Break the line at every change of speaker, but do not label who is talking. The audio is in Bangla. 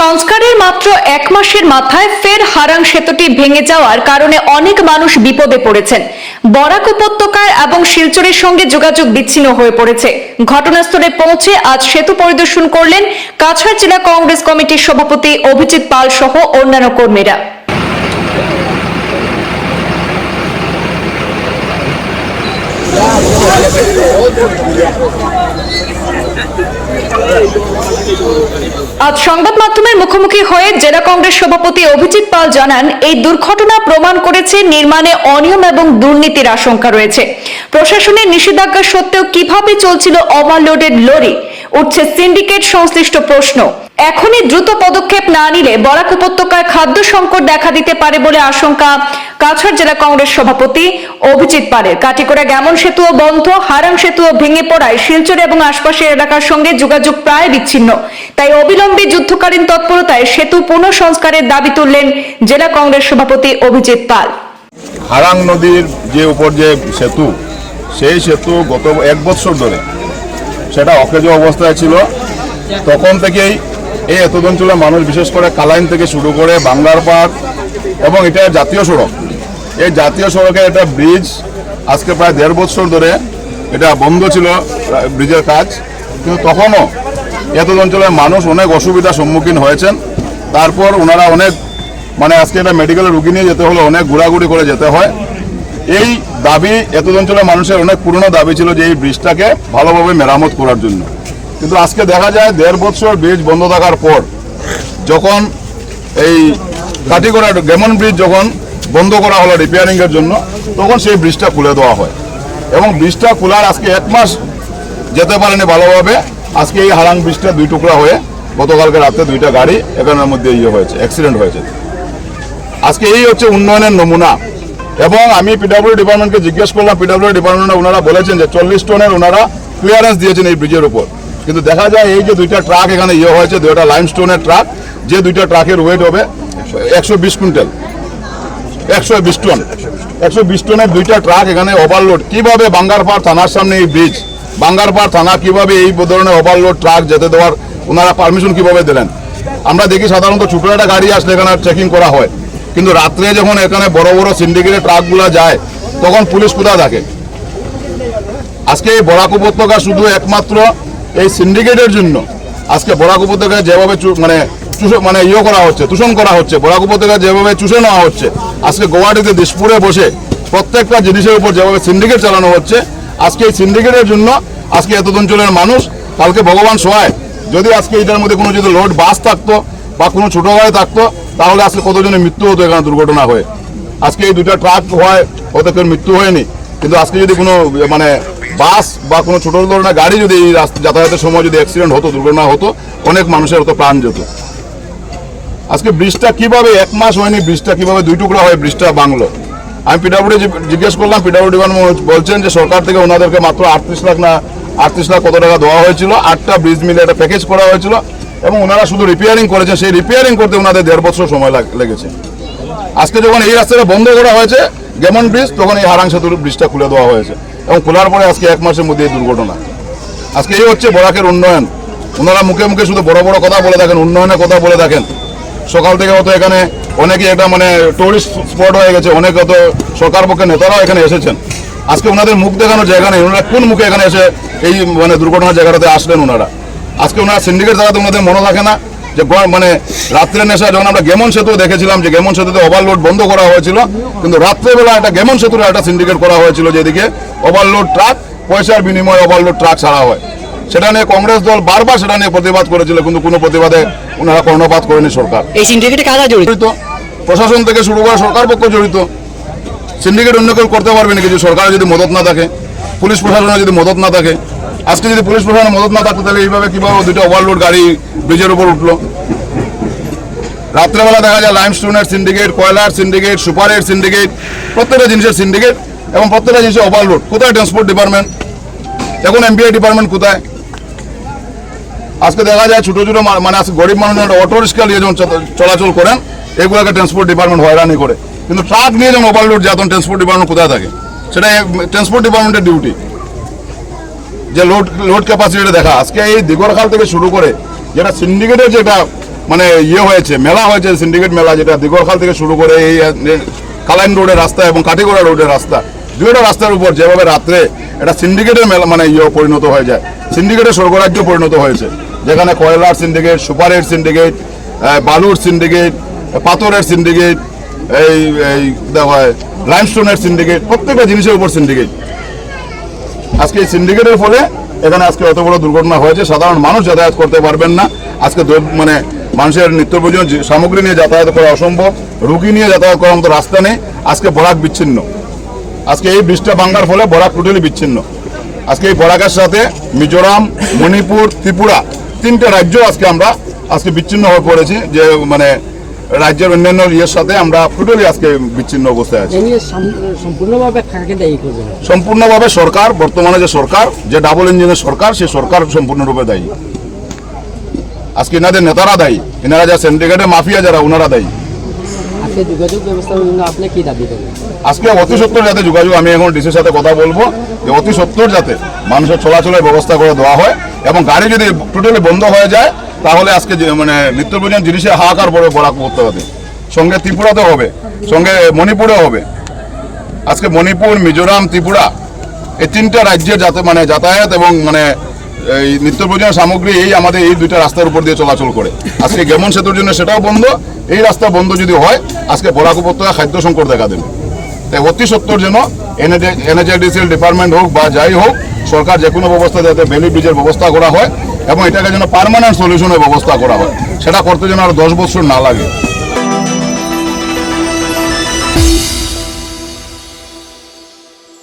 সংস্কারের মাত্র এক মাসের মাথায় ফের হারাং সেতুটি ভেঙে যাওয়ার কারণে অনেক মানুষ বিপদে পড়েছেন। বরাক উপত্যকায় এবং শিলচরের সঙ্গে যোগাযোগ বিচ্ছিন্ন হয়ে পড়েছে। ঘটনাস্থলে পৌঁছে আজ সেতু পরিদর্শন করলেন কাছাড় জেলা কংগ্রেস কমিটির সভাপতি অভিজিৎ পাল সহ অন্যান্য কর্মীরা। আজ সংবাদ মাধ্যমের মুখোমুখি হয়ে জেলা কংগ্রেস সভাপতি অভিজিৎ পাল জানান, এই দুর্ঘটনা প্রমাণ করেছে নির্মাণে অনিয়ম এবং দুর্নীতির আশঙ্কা রয়েছে। প্রশাসনের নিষেধাজ্ঞা সত্ত্বেও কীভাবে চলছিল ওভারলোডেড লরি? উঠছে সিন্ডিকেট সংশ্লিষ্ট প্রশ্ন। এখনই দ্রুত পদক্ষেপ না নিলে বরাক উপত্যকায় খাদ্য সংকট দেখা দিতে পারে বলে আশঙ্কা কাছাড় জেলা কংগ্রেস সভাপতি অভিজিৎ পালের। কাটিকোড়া গ্যামন সেতুও বন্ধ, হারাং সেতুও ভেঙে পড়ায় শিলচর এবং আশপাশের এলাকার সঙ্গে যোগাযোগ প্রায় বিচ্ছিন্ন। তাই অবিলম্বে যুদ্ধকালীন তৎপরতায় সেতু পুনঃসংস্কারের দাবি তুললেন জেলা কংগ্রেস সভাপতি অভিজিৎ পাল।
হারাং নদীর যে উপর যে সেতু, সেই সেতু গত এক বছর ধরে সেটা অকেজ অবস্থায় ছিল। তখন থেকেই এই এত অঞ্চলের মানুষ, বিশেষ করে কালাইন থেকে শুরু করে বাংলার পাড় এবং এটা জাতীয় সড়ক। এই জাতীয় সড়কে এটা ব্রিজ আজকে প্রায় দেড় বছর ধরে এটা বন্ধ ছিল ব্রিজের কাজ। কিন্তু তখনও এত অঞ্চলের মানুষ অনেক অসুবিধার সম্মুখীন হয়েছেন। তারপর ওনারা অনেক মানে আজকে এটা মেডিকেলে রুগী নিয়ে যেতে হলে অনেক ঘোরাঘুরি করে যেতে হয়। এই দাবি এত অঞ্চলের মানুষের অনেক পুরনো দাবি ছিল যে এই ব্রিজটাকে ভালোভাবে মেরামত করার জন্য। কিন্তু আজকে দেখা যায় দেড় বছর ব্রিজ বন্ধ থাকার পর যখন এই কাটিগড়া গেমন ব্রিজ যখন বন্ধ করা হলো রিপেয়ারিং এর জন্য, তখন সেই ব্রিজটা খুলে দেওয়া হয়। এবং ব্রিজটা খোলার আজকে এক মাস যেতে পারেনি ভালোভাবে। আজকে এই হারাং ব্রিজটা দুই টুকরা হয়ে গতকালকে রাতে দুইটা গাড়ি এখানের মধ্যে ইয়ে হয়েছে অ্যাক্সিডেন্ট হয়েছে। আজকে এই হচ্ছে উন্নয়নের নমুনা। এবং আমি পিডাব্লিউ ডিপার্টমেন্টকে জিজ্ঞেস করলাম পিডাব্লিউ ডিপার্টমেন্টে ওনারা বলেছেন যে চল্লিশ টনের ওনারা ক্লিয়ারেন্স দিয়েছেন এই ব্রিজের উপর। কিন্তু দেখা যায় এই যে দুইটা ট্রাক এখানে ইয়ে হয়েছে, দুইটা লাইম স্টোনের ট্রাক যে দুইটা ট্রাকের ওয়েট হবে একশো বিশ কুইন্টাল। একশো বিশ টন একশো বিশ টনের দুইটা ট্রাক এখানে ওভারলোড কীভাবে বাঙ্গারপাড় থানার সামনে এই ব্রিজ বাঙ্গারপাড় থানা কীভাবে এই ধরনের ওভারলোড ট্রাক যেতে দেওয়ার ওনারা পারমিশন কীভাবে দিলেন? আমরা দেখি সাধারণত ছোটো একটা গাড়ি আসলে এখানে চেকিং করা হয়। কিন্তু রাত্রে যখন এখানে বড় বড় সিন্ডিকেটের ট্রাকগুলো যায়, তখন পুলিশ কোথায় থাকে? আজকে এই বরাক উপত্যকা শুধু একমাত্র এই সিন্ডিকেটের জন্য। আজকে বরাক উপত্যকায় যেভাবে মানে মানে ইয়ে করা হচ্ছে দূষণ করা হচ্ছে, বরাক উপত্যকায় যেভাবে চুষে নেওয়া হচ্ছে, আজকে গুয়াহাটিতে দিসপুরে বসে প্রত্যেকটা জিনিসের উপর যেভাবে সিন্ডিকেট চালানো হচ্ছে, আজকে এই সিন্ডিকেটের জন্য আজকে এত অঞ্চলের মানুষ, কালকে ভগবান সহায়, যদি আজকে এটার মধ্যে কোনো যদি লোড বাস থাকতো বা কোনো ছোটো গাড়ি থাকতো, তাহলে আজকে কতজনের মৃত্যু হতো এখানে দুর্ঘটনা হয়ে? আজকে এই দুটা ট্রাক হয় হয়তো কেউ মৃত্যু হয়নি। কিন্তু আজকে যদি কোনো মানে বাস বা কোনো ছোটো ধরনের গাড়ি যদি এই যাতায়াতের সময় যদি অ্যাক্সিডেন্ট হতো, দুর্ঘটনা হতো, অনেক মানুষের হতো প্রাণ যেত। আজকে ব্রিজটা কীভাবে এক মাস হয়নি, ব্রিজটা কীভাবে দুই টুকরা হয় ব্রিজটা বাংলো আমি পিডাব্লিউডি জিজ্ঞেস করলাম পিডাব্লিউডি বলছেন যে সরকার থেকে ওনাদেরকে মাত্র আটত্রিশ লাখ না, আটত্রিশ লাখ কত টাকা দেওয়া হয়েছিল? আটটা ব্রিজ মিলে একটা প্যাকেজ করা হয়েছিল। এবং ওনারা শুধু রিপেয়ারিং করেছেন, সেই রিপেয়ারিং করতে ওনাদের দেড় বছর সময় লেগেছে। আজকে যখন এই রাস্তাটা বন্ধ করা হয়েছে গেমন ব্রিজ তখন এই হারাং সেতুর ব্রিজটা খুলে দেওয়া হয়েছে। এবং খোলার পরে আজকে এক মাসের মধ্যে এই দুর্ঘটনা। আজকে এই হচ্ছে বরাকের উন্নয়ন। ওনারা মুখে মুখে শুধু বড় বড় কথা বলে থাকেন, উন্নয়নের কথা বলে থাকেন। সকাল থেকে হয়তো এখানে অনেকে এটা মানে টুরিস্ট স্পট হয়ে গেছে, অনেক হয়তো সরকার পক্ষে নেতারাও এখানে এসেছেন। আজকে ওনাদের মুখ দেখানোর জায়গা নেই। ওনারা কোন মুখে এখানে এসে এই মানে দুর্ঘটনার জায়গাটাতে আসলেন ওনারা? আজকে ওনারা সিন্ডিকেট জায়গাতে ওনাদের মনে থাকে না যে মানে রাত্রে নেশা যখন আমরা গেমন সেতু দেখেছিলাম যে গেমন সেতুতে ওভারলোড বন্ধ করা হয়েছিল কিন্তু রাত্রেবেলা একটা গেমন সেতুর একটা সিন্ডিকেট করা হয়েছিল যেদিকে ওভারলোড ট্রাক পয়সার বিনিময়ে ওভারলোড ট্রাক ছাড়া হয়। সেটা নিয়ে কংগ্রেস দল বারবার সেটা নিয়ে প্রতিবাদ করেছিল কিন্তু কোনো প্রতিবাদে ওনারা কর্ণপাত করেনি সরকার।
এই সিন্ডিকেটে কারা জড়িত?
জড়িত। প্রশাসন থেকে শুরু করে সরকার পক্ষ জড়িত। সিন্ডিকেট অন্য কেউ করতে পারবে না কিছু সরকারের যদি মদত না থাকে পুলিশ প্রশাসনের যদি মদত না থাকে আজকে যদি পুলিশ প্রশাসনের মদত না থাকতো, তাহলে এইভাবে কীভাবে দুটো ওভারলোড গাড়ি ব্রিজের উপর উঠল? রাত্রেবেলা দেখা যায় লাইমস্টোনের সিন্ডিকেট কয়লার সিন্ডিকেট সুপারের সিন্ডিকেট প্রত্যেকটা জিনিসের সিন্ডিকেট এবং প্রত্যেকটা জিনিসের ওভারলোড কোথায় ট্রান্সপোর্ট ডিপার্টমেন্ট এখন এমবিআই ডিপার্টমেন্ট কোথায়? আজকে দেখা যায় ছোটো ছোটো মানে আজকে গরিব মানুষ অটো রিক্সা নিয়ে যখন চলাচল করেন, এগুলোকে ট্রান্সপোর্ট ডিপার্টমেন্ট হয়রানি করে। কিন্তু ট্রাক নিয়ে যখন ওভারলোড যায়, তখন ট্রান্সপোর্ট ডিপার্টমেন্ট কোথায় থাকে? সেটা ট্রান্সপোর্ট ডিপার্টমেন্টের ডিউটি যে লোড লোড ক্যাপাসিটি দেখা। আজকে এই দিগরখাল থেকে শুরু করে যেটা সিন্ডিকেটের যেটা মানে ইয়ে হয়েছে, মেলা হয়েছে সিন্ডিকেট মেলা যেটা দিগরখাল থেকে শুরু করে এই কালাইন রোডের রাস্তা এবং কাটিগড়া রোডের রাস্তা। দুইটা রাস্তার উপর যেভাবে রাত্রে এটা সিন্ডিকেটের মেলা মানে ইয়ে পরিণত হয়ে যায়। সিন্ডিকেটের স্বর্গরাজ্য পরিণত হয়েছে। যেখানে কয়লার সিন্ডিকেট সুপারের সিন্ডিকেট বালুর সিন্ডিকেট পাথরের সিন্ডিকেট এই এই লাইমস্টোনের সিন্ডিকেট প্রত্যেকটা জিনিসের উপর সিন্ডিকেট আজকে এই সিন্ডিকেটের ফলে এখানে আজকে অত বড় দুর্ঘটনা হয়েছে। সাধারণ মানুষ যাতায়াত করতে পারবেন না। আজকে মানে মানুষের নিত্য প্রয়োজনীয় যে সামগ্রী নিয়ে যাতায়াত করা অসম্ভব। রুগী নিয়ে যাতায়াত করার মতো রাস্তা নেই। আজকে বরাক বিচ্ছিন্ন। আজকে এই বৃষ্টিটা ভাঙ্গার ফলে বরাক টোটালি বিচ্ছিন্ন। আজকে এই বরাকের সাথে মিজোরাম, মণিপুর, ত্রিপুরা তিনটে রাজ্য আজকে আমরা, আজকে বিচ্ছিন্ন হয়ে পড়েছি। যে মানে রাজ্যের অন্যান্য ইয়ের সাথে আমরা টোটালি আজকে বিচ্ছিন্ন অবস্থায় আছি।
সম্পূর্ণভাবে
সম্পূর্ণভাবে সরকার বর্তমানে যে সরকার যে ডাবল ইঞ্জিনের সরকার সে সরকার সম্পূর্ণরূপে দায়ী। আজকে এনাদের নেতারা দায়ী এনারা যা সিন্ডিকেটের মাফিয়া যারা ওনারা দায়ী।
আজকে
অতি সত্তর যাতে যোগাযোগ আমি এখন ডিসির সাথে কথা বলব যে অতি সত্তর যাতে মানুষের চলাচলের ব্যবস্থা করে দেওয়া হয় এবং গাড়ি যদি টোটালি বন্ধ হয়ে যায় তাহলে আজকে মানে নিত্য প্রয়োজন জিনিসের হাহাকার পড়ে বরাক করতে হবে সঙ্গে ত্রিপুরাতে হবে, সঙ্গে মণিপুরে হবে। আজকে মণিপুর, মিজোরাম, ত্রিপুরা, এই তিনটা রাজ্যের যাতে মানে যাতায়াত এবং মানে এই নিত্য সামগ্রী এই আমাদের এই দুইটা রাস্তার উপর দিয়ে চলাচল করে। আজকে গেমন সেতুর জন্য সেটাও বন্ধ, এই রাস্তা বন্ধ যদি হয়, আজকে বরাক উপত্যকা খাদ্য সংকট দেখা দেবে। তাই অতি সত্তর যেন এনএচআইডিসিএল ডিপার্টমেন্ট হোক বা যাই হোক, সরকার যে কোনো ব্যবস্থা যাতে বেলি ব্রিজের ব্যবস্থা করা হয় এবং এটাকে যেন পারমানেন্ট সলিউশনের ব্যবস্থা করা হয়। সেটা করতে যেন আর দশ বছর না লাগে।